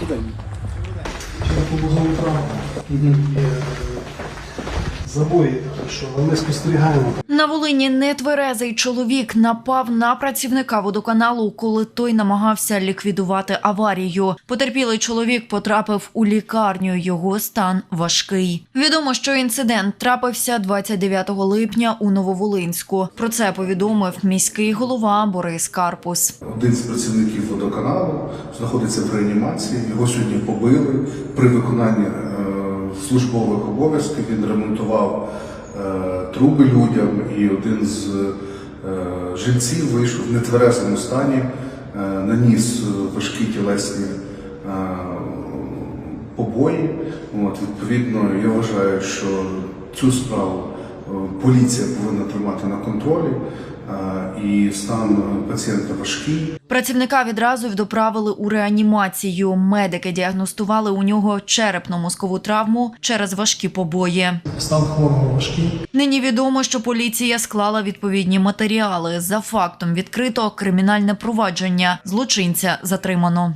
Чи по вузову травму. Є Забої такі, що ми спостерігаємо. На Волині нетверезий чоловік напав на працівника водоканалу, коли той намагався ліквідувати аварію. Потерпілий чоловік потрапив у лікарню. Його стан важкий. Відомо, що інцидент трапився 29 липня у Нововолинську. Про це повідомив міський голова Борис Карпус. Один з працівників водоканалу знаходиться в реанімації. Його сьогодні побили при виконанні е, службових обов'язків. Він ремонтував е, труби людям, і один з е, жильців вийшов в нетверезому стані, е, наніс важкі тілесні е, побої. От, відповідно, я вважаю, що цю справу е, поліція повинна тримати на контролі, е, і стан пацієнта важкий. Працівника відразу доправили у реанімацію. Медики діагностували у нього черепно-мозкову травму через важкі побої. Стан хворого важкий. Нині відомо, що поліція склала відповідні матеріали. За фактом відкрито кримінальне провадження. Злочинця затримано.